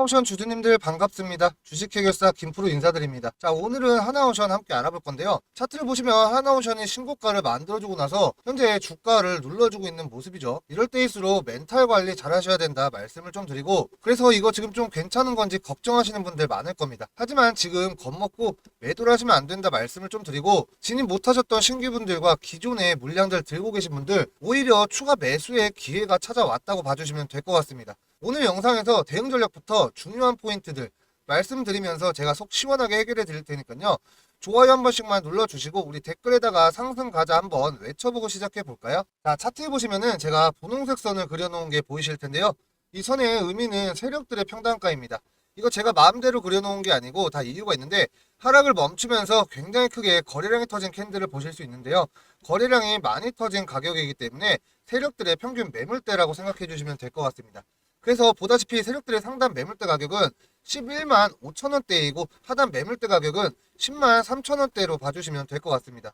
하나오션 주주님들 반갑습니다. 주식해결사 김프로 인사드립니다. 자, 오늘은 하나오션 함께 알아볼 건데요. 차트를 보시면 하나오션이 신고가를 만들어주고 나서 현재 주가를 눌러주고 있는 모습이죠. 이럴 때일수록 멘탈 관리 잘 하셔야 된다 말씀을 좀 드리고 그래서 이거 지금 좀 괜찮은 건지 걱정하시는 분들 많을 겁니다. 하지만 지금 겁먹고 매도를 하시면 안 된다 말씀을 좀 드리고 진입 못하셨던 신규분들과 기존의 물량들 들고 계신 분들 오히려 추가 매수의 기회가 찾아왔다고 봐주시면 될 것 같습니다. 오늘 영상에서 대응 전략부터 중요한 포인트들 말씀드리면서 제가 속 시원하게 해결해 드릴 테니까요. 좋아요 한 번씩만 눌러주시고 우리 댓글에다가 상승 가자 한번 외쳐보고 시작해 볼까요? 자 차트에 보시면은 제가 분홍색 선을 그려놓은 게 보이실 텐데요. 이 선의 의미는 세력들의 평단가입니다. 이거 제가 마음대로 그려놓은 게 아니고 다 이유가 있는데 하락을 멈추면서 굉장히 크게 거래량이 터진 캔들을 보실 수 있는데요. 거래량이 많이 터진 가격이기 때문에 세력들의 평균 매물대라고 생각해 주시면 될 것 같습니다. 그래서 보다시피 세력들의 상단 매물대 가격은 11만 5천 원대이고 하단 매물대 가격은 10만 3천 원대로 봐주시면 될 것 같습니다.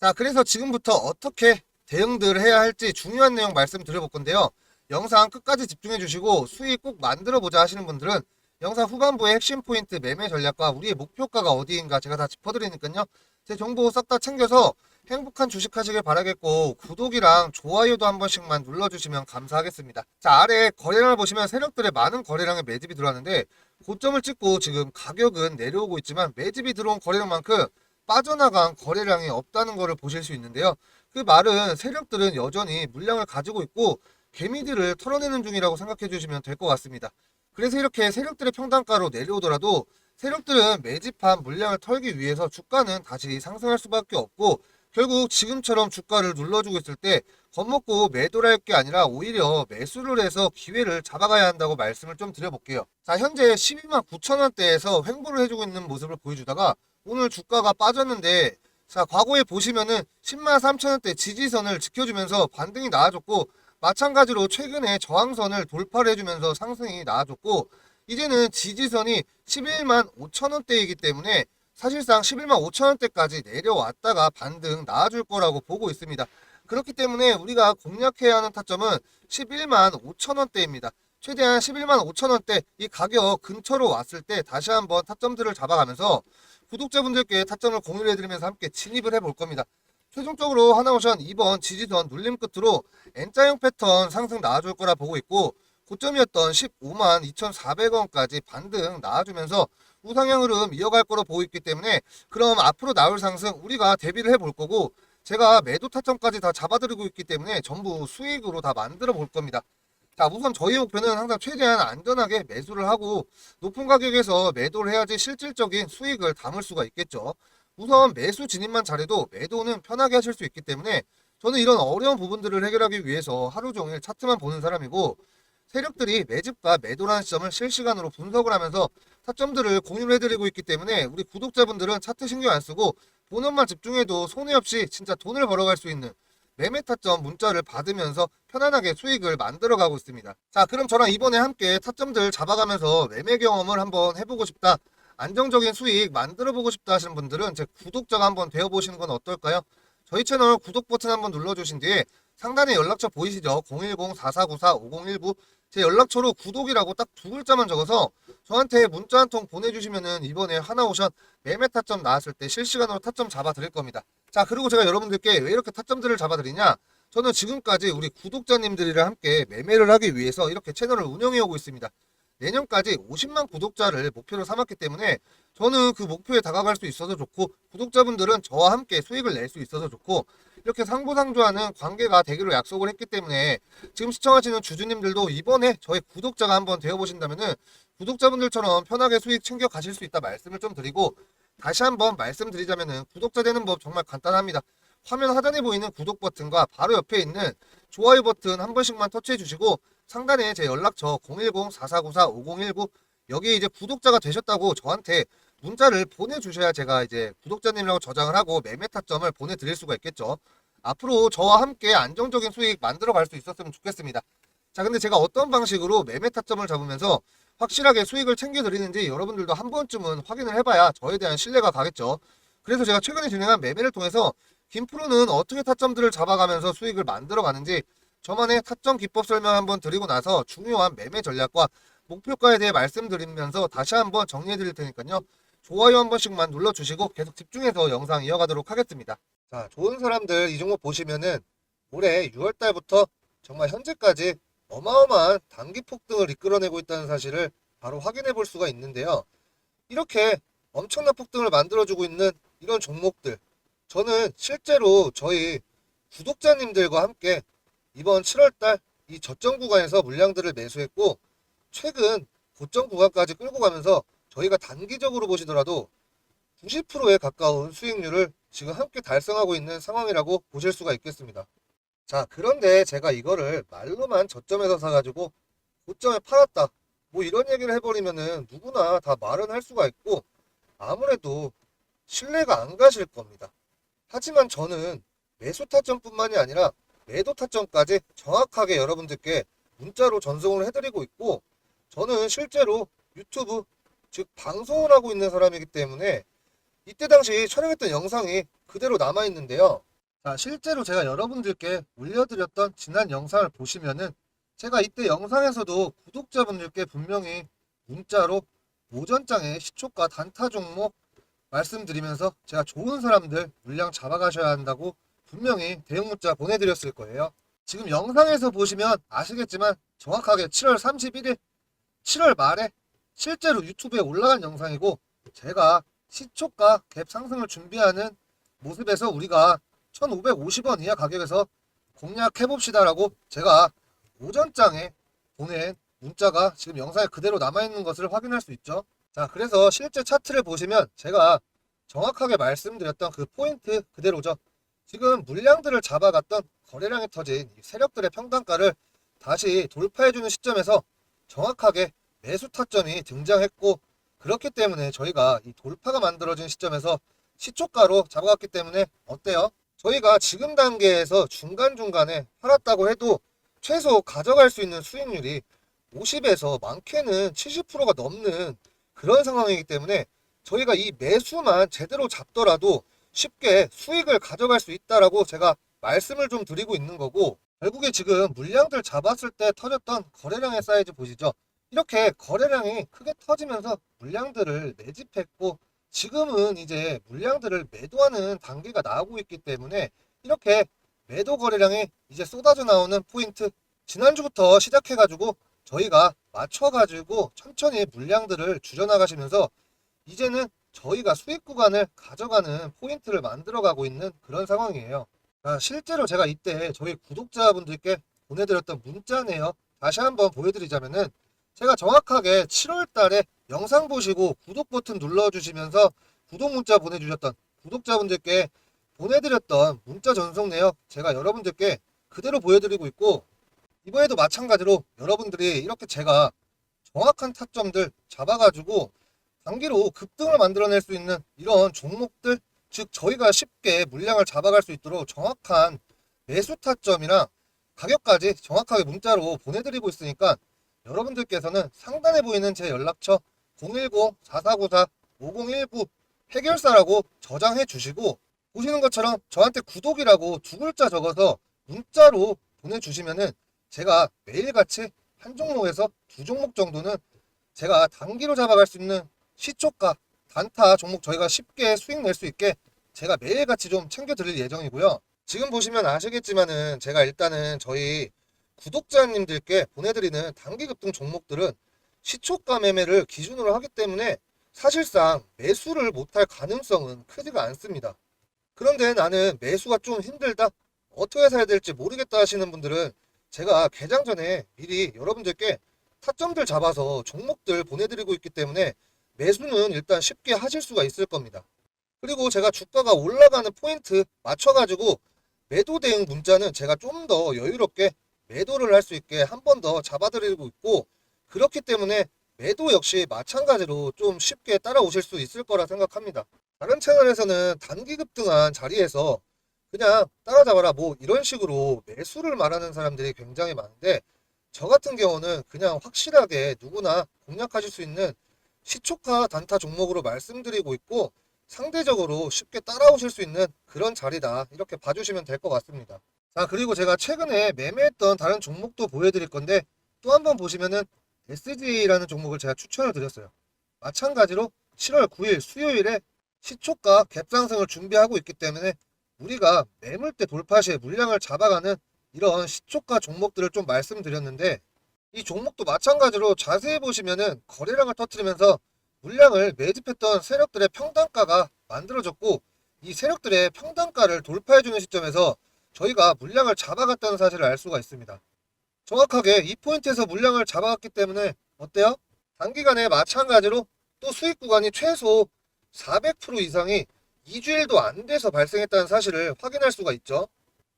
자, 그래서 지금부터 어떻게 대응들을 해야 할지 중요한 내용 말씀드려볼 건데요. 영상 끝까지 집중해 주시고 수익 꼭 만들어 보자 하시는 분들은 영상 후반부의 핵심 포인트 매매 전략과 우리의 목표가가 어디인가 제가 다 짚어드리니까요. 제 정보 싹 다 챙겨서 행복한 주식 하시길 바라겠고 구독이랑 좋아요도 한 번씩만 눌러주시면 감사하겠습니다. 자 아래 거래량을 보시면 세력들의 많은 거래량의 매집이 들어왔는데 고점을 찍고 지금 가격은 내려오고 있지만 매집이 들어온 거래량만큼 빠져나간 거래량이 없다는 것을 보실 수 있는데요. 그 말은 세력들은 여전히 물량을 가지고 있고 개미들을 털어내는 중이라고 생각해 주시면 될 것 같습니다. 그래서 이렇게 세력들의 평단가로 내려오더라도 세력들은 매집한 물량을 털기 위해서 주가는 다시 상승할 수밖에 없고 결국 지금처럼 주가를 눌러주고 있을 때 겁먹고 매도를 할 게 아니라 오히려 매수를 해서 기회를 잡아가야 한다고 말씀을 좀 드려볼게요. 자, 현재 12만 9천 원대에서 횡보를 해주고 있는 모습을 보여주다가 오늘 주가가 빠졌는데 자, 과거에 보시면은 10만 3천 원대 지지선을 지켜주면서 반등이 나아졌고 마찬가지로 최근에 저항선을 돌파를 해주면서 상승이 나아졌고 이제는 지지선이 11만 5천 원대이기 때문에 사실상 11만 5천 원대까지 내려왔다가 반등 나아줄 거라고 보고 있습니다. 그렇기 때문에 우리가 공략해야 하는 타점은 11만 5천 원대입니다. 최대한 11만 5천 원대 이 가격 근처로 왔을 때 다시 한번 타점들을 잡아가면서 구독자분들께 타점을 공유를 해드리면서 함께 진입을 해볼 겁니다. 최종적으로 하나오션 이번 지지선 눌림 끝으로 N자형 패턴 상승 나와줄 거라 보고 있고 고점이었던 15만 2,400원까지 반등 나와주면서 우상향 흐름 이어갈 거로 보고 있기 때문에 그럼 앞으로 나올 상승 우리가 대비를 해볼 거고 제가 매도 타점까지 다 잡아드리고 있기 때문에 전부 수익으로 다 만들어 볼 겁니다. 자 우선 저희 목표는 항상 최대한 안전하게 매수를 하고 높은 가격에서 매도를 해야지 실질적인 수익을 담을 수가 있겠죠. 우선 매수 진입만 잘해도 매도는 편하게 하실 수 있기 때문에 저는 이런 어려운 부분들을 해결하기 위해서 하루 종일 차트만 보는 사람이고 세력들이 매집과 매도라는 시점을 실시간으로 분석을 하면서 타점들을 공유를 해드리고 있기 때문에 우리 구독자분들은 차트 신경 안 쓰고 본업만 집중해도 손해 없이 진짜 돈을 벌어갈 수 있는 매매 타점 문자를 받으면서 편안하게 수익을 만들어 가고 있습니다. 자, 그럼 저랑 이번에 함께 타점들 잡아가면서 매매 경험을 한번 해보고 싶다. 안정적인 수익 만들어 보고 싶다 하시는 분들은 제 구독자가 한번 되어 보시는 건 어떨까요? 저희 채널 구독 버튼 한번 눌러 주신 뒤에 상단에 연락처 보이시죠? 010-4494-5019 제 연락처로 구독이라고 딱 두 글자만 적어서 저한테 문자 한 통 보내주시면은 이번에 하나 오션 매매 타점 나왔을 때 실시간으로 타점 잡아 드릴 겁니다. 자 그리고 제가 여러분들께 왜 이렇게 타점들을 잡아 드리냐? 저는 지금까지 우리 구독자님들이랑 함께 매매를 하기 위해서 이렇게 채널을 운영해 오고 있습니다. 내년까지 50만 구독자를 목표로 삼았기 때문에 저는 그 목표에 다가갈 수 있어서 좋고 구독자분들은 저와 함께 수익을 낼 수 있어서 좋고 이렇게 상부상조하는 관계가 되기로 약속을 했기 때문에 지금 시청하시는 주주님들도 이번에 저희 구독자가 한번 되어보신다면은 구독자분들처럼 편하게 수익 챙겨 가실 수 있다 말씀을 좀 드리고 다시 한번 말씀드리자면은 구독자 되는 법 정말 간단합니다. 화면 하단에 보이는 구독 버튼과 바로 옆에 있는 좋아요 버튼 한 번씩만 터치해 주시고 상단에 제 연락처 010-4494-5019 여기에 이제 구독자가 되셨다고 저한테 문자를 보내주셔야 제가 이제 구독자님이라고 저장을 하고 매매 타점을 보내드릴 수가 있겠죠. 앞으로 저와 함께 안정적인 수익 만들어 갈 수 있었으면 좋겠습니다. 자, 근데 제가 어떤 방식으로 매매 타점을 잡으면서 확실하게 수익을 챙겨드리는지 여러분들도 한 번쯤은 확인을 해봐야 저에 대한 신뢰가 가겠죠. 그래서 제가 최근에 진행한 매매를 통해서 김프로는 어떻게 타점들을 잡아가면서 수익을 만들어 가는지 저만의 타점 기법 설명 한번 드리고 나서 중요한 매매 전략과 목표가에 대해 말씀드리면서 다시 한번 정리해 드릴 테니까요. 좋아요 한 번씩만 눌러주시고 계속 집중해서 영상 이어가도록 하겠습니다. 자, 좋은 사람들 이 종목 보시면은 올해 6월 달부터 정말 현재까지 어마어마한 단기 폭등을 이끌어내고 있다는 사실을 바로 확인해 볼 수가 있는데요. 이렇게 엄청난 폭등을 만들어주고 있는 이런 종목들. 저는 실제로 저희 구독자님들과 함께 이번 7월달 이 저점 구간에서 물량들을 매수했고 최근 고점 구간까지 끌고 가면서 저희가 단기적으로 보시더라도 90%에 가까운 수익률을 지금 함께 달성하고 있는 상황이라고 보실 수가 있겠습니다. 자, 그런데 제가 이거를 말로만 저점에서 사가지고 고점에 팔았다. 뭐 이런 얘기를 해버리면은 누구나 다 말은 할 수가 있고 아무래도 신뢰가 안 가실 겁니다. 하지만 저는 매수 타점뿐만이 아니라 매도 타점까지 정확하게 여러분들께 문자로 전송을 해드리고 있고 저는 실제로 유튜브 즉 방송을 하고 있는 사람이기 때문에 이때 당시 촬영했던 영상이 그대로 남아 있는데요. 자, 실제로 제가 여러분들께 올려드렸던 지난 영상을 보시면은 제가 이때 영상에서도 구독자분들께 분명히 문자로 오전장에 시초가 단타 종목 말씀드리면서 제가 좋은 사람들 물량 잡아가셔야 한다고 분명히 대응 문자 보내드렸을 거예요. 지금 영상에서 보시면 아시겠지만 정확하게 7월 31일 7월 말에 실제로 유튜브에 올라간 영상이고 제가 시초가 갭 상승을 준비하는 모습에서 우리가 1550원 이하 가격에서 공략해 봅시다라고 제가 오전장에 보낸 문자가 지금 영상에 그대로 남아있는 것을 확인할 수 있죠. 자, 그래서 실제 차트를 보시면 제가 정확하게 말씀드렸던 그 포인트 그대로죠. 지금 물량들을 잡아갔던 거래량이 터진 이 세력들의 평단가를 다시 돌파해주는 시점에서 정확하게 매수 타점이 등장했고 그렇기 때문에 저희가 이 돌파가 만들어진 시점에서 시초가로 잡아갔기 때문에 어때요? 저희가 지금 단계에서 중간중간에 팔았다고 해도 최소 가져갈 수 있는 수익률이 50에서 많게는 70%가 넘는 그런 상황이기 때문에 저희가 이 매수만 제대로 잡더라도 쉽게 수익을 가져갈 수 있다라고 제가 말씀을 좀 드리고 있는 거고 결국에 지금 물량들 잡았을 때 터졌던 거래량의 사이즈 보시죠. 이렇게 거래량이 크게 터지면서 물량들을 매집했고 지금은 이제 물량들을 매도하는 단계가 나오고 있기 때문에 이렇게 매도 거래량이 이제 쏟아져 나오는 포인트 지난주부터 시작해가지고 저희가 맞춰가지고 천천히 물량들을 줄여나가시면서 이제는 저희가 수익 구간을 가져가는 포인트를 만들어가고 있는 그런 상황이에요. 아, 실제로 제가 이때 저희 구독자분들께 보내드렸던 문자네요. 다시 한번 보여드리자면은 제가 정확하게 7월 달에 영상 보시고 구독 버튼 눌러주시면서 구독 문자 보내주셨던 구독자분들께 보내드렸던 문자 전송 내역 제가 여러분들께 그대로 보여드리고 있고 이번에도 마찬가지로 여러분들이 이렇게 제가 정확한 타점들 잡아가지고 단기로 급등을 만들어낼 수 있는 이런 종목들 즉 저희가 쉽게 물량을 잡아갈 수 있도록 정확한 매수 타점이랑 가격까지 정확하게 문자로 보내드리고 있으니까 여러분들께서는 상단에 보이는 제 연락처 010-4494-5019 해결사라고 저장해 주시고 보시는 것처럼 저한테 구독이라고 두 글자 적어서 문자로 보내주시면은 제가 매일같이 한 종목에서 두 종목 정도는 제가 단기로 잡아갈 수 있는 시초가 단타 종목 저희가 쉽게 수익 낼 수 있게 제가 매일같이 좀 챙겨 드릴 예정이고요. 지금 보시면 아시겠지만은 제가 일단은 저희 구독자님들께 보내드리는 단기 급등 종목들은 시초가 매매를 기준으로 하기 때문에 사실상 매수를 못할 가능성은 크지가 않습니다. 그런데 나는 매수가 좀 힘들다, 어떻게 사야 될지 모르겠다 하시는 분들은 제가 개장 전에 미리 여러분들께 타점들 잡아서 종목들 보내드리고 있기 때문에 매수는 일단 쉽게 하실 수가 있을 겁니다. 그리고 제가 주가가 올라가는 포인트 맞춰가지고 매도 대응 문자는 제가 좀 더 여유롭게 매도를 할 수 있게 한 번 더 잡아드리고 있고 그렇기 때문에 매도 역시 마찬가지로 좀 쉽게 따라오실 수 있을 거라 생각합니다. 다른 채널에서는 단기 급등한 자리에서 그냥 따라잡아라 뭐 이런 식으로 매수를 말하는 사람들이 굉장히 많은데 저 같은 경우는 그냥 확실하게 누구나 공략하실 수 있는 시초가 단타 종목으로 말씀드리고 있고 상대적으로 쉽게 따라오실 수 있는 그런 자리다 이렇게 봐주시면 될 것 같습니다. 자 그리고 제가 최근에 매매했던 다른 종목도 보여드릴 건데 또 한번 보시면은 SG라는 종목을 제가 추천을 드렸어요. 마찬가지로 7월 9일 수요일에 시초가 갭상승을 준비하고 있기 때문에 우리가 매물대 돌파 시에 물량을 잡아가는 이런 시초가 종목들을 좀 말씀드렸는데 이 종목도 마찬가지로 자세히 보시면은 거래량을 터뜨리면서 물량을 매집했던 세력들의 평단가가 만들어졌고 이 세력들의 평단가를 돌파해주는 시점에서 저희가 물량을 잡아갔다는 사실을 알 수가 있습니다. 정확하게 이 포인트에서 물량을 잡아갔기 때문에 어때요? 단기간에 마찬가지로 또 수익 구간이 최소 400% 이상이 2주일도 안 돼서 발생했다는 사실을 확인할 수가 있죠.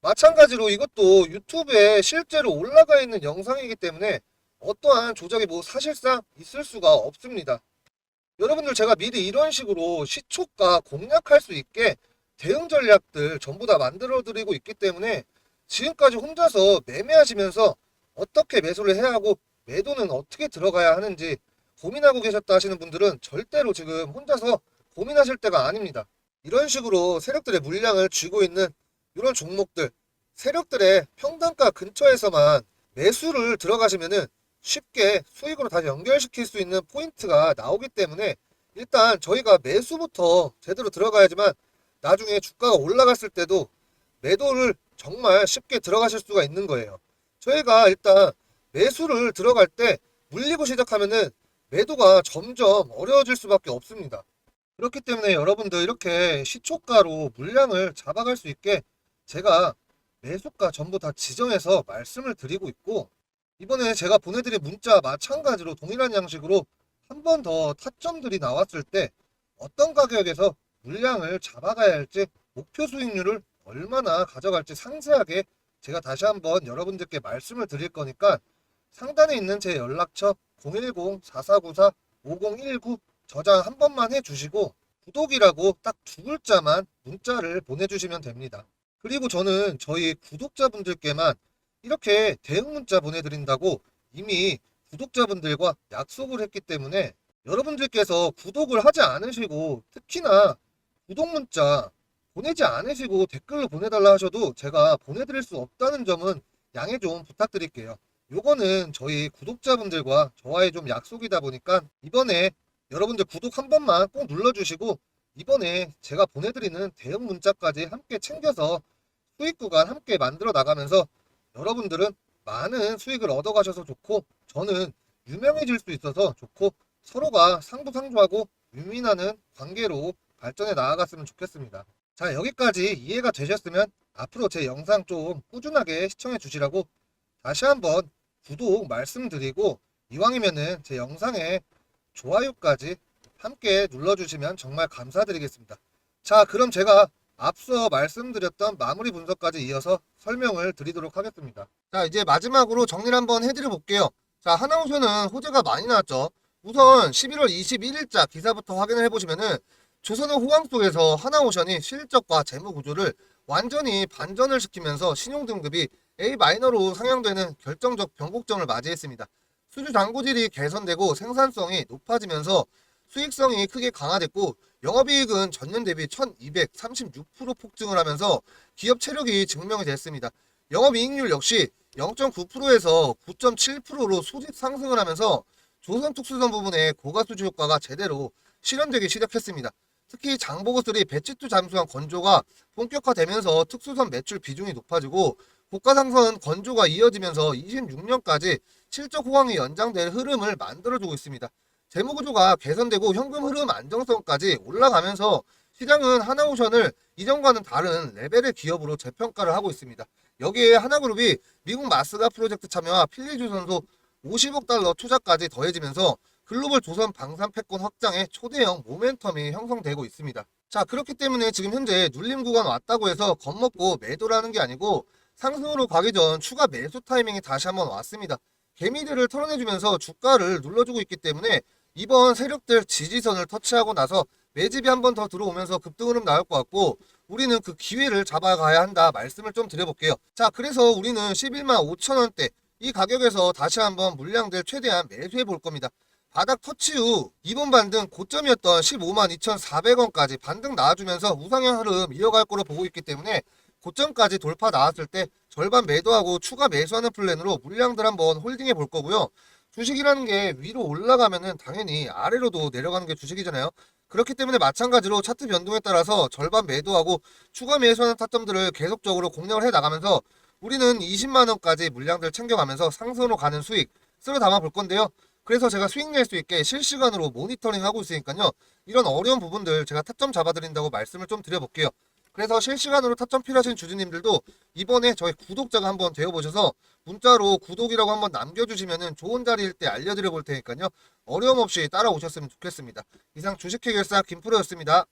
마찬가지로 이것도 유튜브에 실제로 올라가 있는 영상이기 때문에 어떠한 조작이 뭐 사실상 있을 수가 없습니다. 여러분들 제가 미리 이런 식으로 시초가 공략할 수 있게 대응 전략들 전부 다 만들어 드리고 있기 때문에 지금까지 혼자서 매매하시면서 어떻게 매수를 해야 하고 매도는 어떻게 들어가야 하는지 고민하고 계셨다 하시는 분들은 절대로 지금 혼자서 고민하실 때가 아닙니다. 이런 식으로 세력들의 물량을 쥐고 있는 이런 종목들 세력들의 평단가 근처에서만 매수를 들어가시면은 쉽게 수익으로 다시 연결시킬 수 있는 포인트가 나오기 때문에 일단 저희가 매수부터 제대로 들어가야지만 나중에 주가가 올라갔을 때도 매도를 정말 쉽게 들어가실 수가 있는 거예요. 저희가 일단 매수를 들어갈 때 물리고 시작하면은 매도가 점점 어려워질 수밖에 없습니다. 그렇기 때문에 여러분들 이렇게 시초가로 물량을 잡아갈 수 있게 제가 매수가 전부 다 지정해서 말씀을 드리고 있고 이번에 제가 보내드린 문자 마찬가지로 동일한 양식으로 한 번 더 타점들이 나왔을 때 어떤 가격에서 물량을 잡아가야 할지 목표 수익률을 얼마나 가져갈지 상세하게 제가 다시 한번 여러분들께 말씀을 드릴 거니까 상단에 있는 제 연락처 010-4494-5019 저장 한 번만 해주시고 구독이라고 딱 두 글자만 문자를 보내주시면 됩니다. 그리고 저는 저희 구독자분들께만 이렇게 대응 문자 보내드린다고 이미 구독자분들과 약속을 했기 때문에 여러분들께서 구독을 하지 않으시고 특히나 구독 문자 보내지 않으시고 댓글로 보내달라 하셔도 제가 보내드릴 수 없다는 점은 양해 좀 부탁드릴게요. 요거는 저희 구독자분들과 저와의 좀 약속이다 보니까 이번에 여러분들 구독 한 번만 꼭 눌러주시고 이번에 제가 보내드리는 대응 문자까지 함께 챙겨서 수익 구간 함께 만들어 나가면서 여러분들은 많은 수익을 얻어가셔서 좋고 저는 유명해질 수 있어서 좋고 서로가 상부상조하고 윈윈하는 관계로 발전해 나아갔으면 좋겠습니다. 자 여기까지 이해가 되셨으면 앞으로 제 영상 좀 꾸준하게 시청해 주시라고 다시 한번 구독 말씀드리고 이왕이면은 제 영상에 좋아요까지 함께 눌러주시면 정말 감사드리겠습니다. 자 그럼 제가 앞서 말씀드렸던 마무리 분석까지 이어서 설명을 드리도록 하겠습니다. 자 이제 마지막으로 정리를 한번 해드려 볼게요. 자 하나우션은 호재가 많이 나왔죠. 우선 11월 21일자 기사부터 확인을 해보시면은 조선의 호황 속에서 하나오션이 실적과 재무 구조를 완전히 반전을 시키면서 신용 등급이 A-로 상향되는 결정적 변곡점을 맞이했습니다. 수주 잔고질이 개선되고 생산성이 높아지면서 수익성이 크게 강화됐고 영업이익은 전년 대비 1236% 폭증을 하면서 기업 체력이 증명이 됐습니다. 영업이익률 역시 0.9%에서 9.7%로 소집 상승을 하면서 조선특수선 부분의 고가수주 효과가 제대로 실현되기 시작했습니다. 특히 장보고슬이 배치투 잠수한 건조가 본격화되면서 특수선 매출 비중이 높아지고 고가 상선 건조가 이어지면서 26년까지 실적 호황이 연장될 흐름을 만들어주고 있습니다. 재무구조가 개선되고 현금 흐름 안정성까지 올라가면서 시장은 하나오션을 이전과는 다른 레벨의 기업으로 재평가를 하고 있습니다. 여기에 하나그룹이 미국 마스가 프로젝트 참여와 필리조선소 50억 달러 투자까지 더해지면서 글로벌 조선 방산 패권 확장에 초대형 모멘텀이 형성되고 있습니다. 자 그렇기 때문에 지금 현재 눌림 구간 왔다고 해서 겁먹고 매도라는 게 아니고 상승으로 가기 전 추가 매수 타이밍이 다시 한번 왔습니다. 개미들을 털어내주면서 주가를 눌러주고 있기 때문에 이번 세력들 지지선을 터치하고 나서 매집이 한 번 더 들어오면서 급등 흐름 나올 것 같고 우리는 그 기회를 잡아가야 한다 말씀을 좀 드려볼게요. 자 그래서 우리는 11만 5천 원대 이 가격에서 다시 한번 물량들 최대한 매수해 볼 겁니다. 바닥 터치 후 이번 반등 고점이었던 15만 2,400원까지 반등 나와주면서 우상향 흐름 이어갈 거로 보고 있기 때문에 고점까지 돌파 나왔을 때 절반 매도하고 추가 매수하는 플랜으로 물량들 한번 홀딩해 볼 거고요. 주식이라는 게 위로 올라가면은 당연히 아래로도 내려가는 게 주식이잖아요. 그렇기 때문에 마찬가지로 차트 변동에 따라서 절반 매도하고 추가 매수하는 타점들을 계속적으로 공략을 해 나가면서 우리는 20만 원까지 물량들 챙겨가면서 상승으로 가는 수익 쓸어 담아 볼 건데요. 그래서 제가 수익 낼수 있게 실시간으로 모니터링 하고 있으니까요. 이런 어려운 부분들 제가 타점 잡아드린다고 말씀을 좀 드려볼게요. 그래서 실시간으로 타점 필요하신 주주님들도 이번에 저희 구독자가 한번 되어보셔서 문자로 구독이라고 한번 남겨주시면은 좋은 자리일 때 알려드려 볼 테니까요. 어려움 없이 따라오셨으면 좋겠습니다. 이상 주식회결사 김프로였습니다.